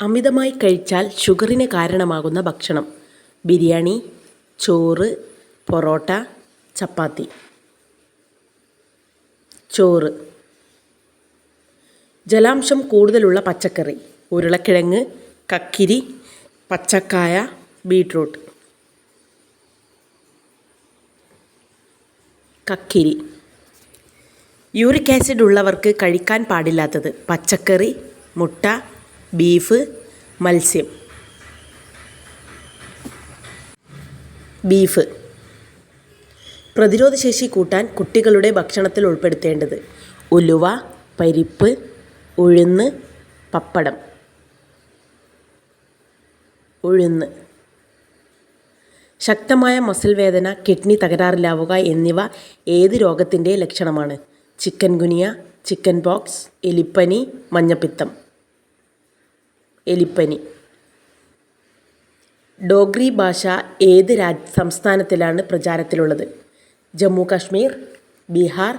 അമിതമായി കഴിച്ചാൽ ഷുഗറിന് കാരണമാകുന്ന ഭക്ഷണം. ബിരിയാണി ചോറ് പൊറോട്ട ചപ്പാത്തി. ചോറ്. ജലാംശം കൂടുതലുള്ള പച്ചക്കറി. ഉരുളക്കിഴങ്ങ് കക്കിരി പച്ചക്കായ ബീട്രൂട്ട്. കക്കിരി. യൂറിക് ആസിഡ് ഉള്ളവർക്ക് കഴിക്കാൻ പാടില്ലാത്തത് പച്ചക്കറി മുട്ട ബീഫ് മത്സ്യം. ബീഫ്. പ്രതിരോധശേഷി കൂട്ടാൻ കുട്ടികളുടെ ഭക്ഷണത്തിൽ ഉൾപ്പെടുത്തേണ്ടത് ഉലുവ പരിപ്പ് ഉഴുന്ന് പപ്പടം. ഉഴുന്ന്. ശക്തമായ മസിൽ വേദന കിഡ്നി തകരാറിലാവുക എന്നിവ ഏത് രോഗത്തിന്റെ ലക്ഷണമാണ്? ചിക്കൻ ഗുനിയ ചിക്കൻ ബോക്സ് എലിപ്പനി മഞ്ഞപ്പിത്തം. എലിപ്പനി. ഡോഗ്രി ഭാഷ ഏത് രാജ് സംസ്ഥാനത്തിലാണ് പ്രചാരത്തിലുള്ളത്? ജമ്മു കാശ്മീർ ബീഹാർ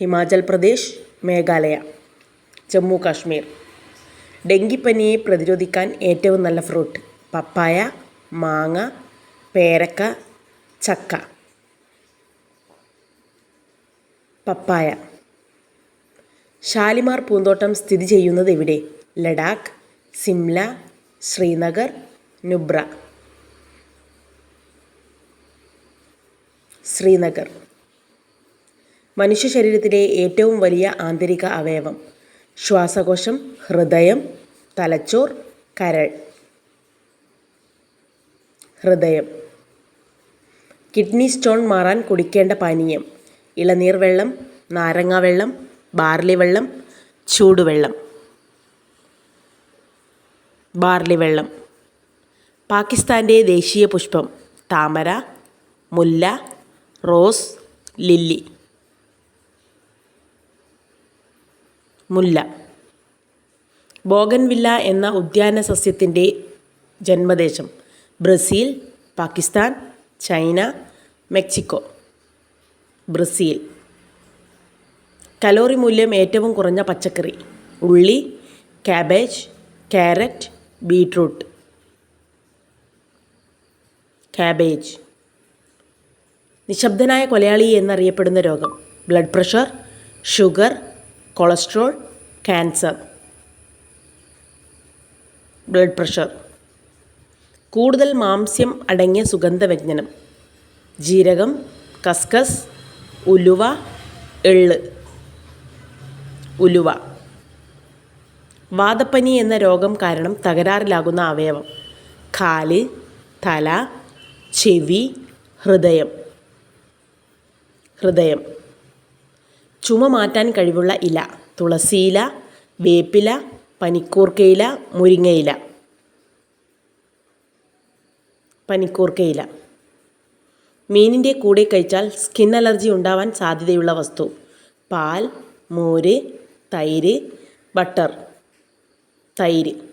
ഹിമാചൽ പ്രദേശ് മേഘാലയ. ജമ്മു കാശ്മീർ. ഡെങ്കിപ്പനിയെ പ്രതിരോധിക്കാൻ ഏറ്റവും നല്ല ഫ്രൂട്ട് പപ്പായ മാങ്ങ പേരക്ക ചക്ക. പപ്പായ. ഷാലിമാർ പൂന്തോട്ടം സ്ഥിതി ചെയ്യുന്നത് എവിടെ? ലഡാക്ക് സിംല ശ്രീനഗർ നുബ്ര. ശ്രീനഗർ. മനുഷ്യ ശരീരത്തിലെ ഏറ്റവും വലിയ ആന്തരിക അവയവം. ശ്വാസകോശം ഹൃദയം തലച്ചോർ കരൾ. ഹൃദയം. കിഡ്നി സ്റ്റോൺ മാറാൻ കുടിക്കേണ്ട പാനീയം. ഇളനീർ വെള്ളം നാരങ്ങ വെള്ളം ബാർലി വെള്ളം ചൂടുവെള്ളം. ബാർലി വെള്ളം. പാകിസ്ഥാന്റെ ദേശീയ പുഷ്പം താമര മുല്ല റോസ് ലില്ലി. മുല്ല. ബോഗൻവില്ല എന്ന ഉദ്യാന സസ്യത്തിന്റെ ജന്മദേശം Brazil Pakistan China Mexico. Brazil. Calorie മൂല്യം ഏറ്റവും കുറഞ്ഞ പച്ചക്കറി. ഉള്ളി കാബേജ് ക്യാരറ്റ് ബീട്രൂട്ട് കാബേജ്. നിശബ്ദനായ കൊലയാളി എന്നറിയപ്പെടുന്ന രോഗം. Blood pressure sugar cholesterol cancer blood pressure. കൂടുതൽ മാംസ്യം അടങ്ങിയ സുഗന്ധവ്യഞ്ജനം. ജീരകം കസ്കസ് ഉലുവ എള്ള്. ഉലുവ. വാദപ്പനി എന്ന രോഗം കാരണം തകരാറിലാകുന്ന അവയവം. കാൽ തല ചെവി ഹൃദയം. ഹൃദയം. ചുമ മാറ്റാൻ കഴിവുള്ള ഇല തുളസിയില വേപ്പില പനിക്കൂർക്കയില മുരിങ്ങയില. പനിക്കൂർക്കയില. മീനിന്റെ കൂടെ കഴിച്ചാൽ സ്കിൻ അലർജി ഉണ്ടാവാൻ സാധ്യതയുള്ള വസ്തു. പാൽ മോര് തൈര് ബട്ടർ. തൈര്.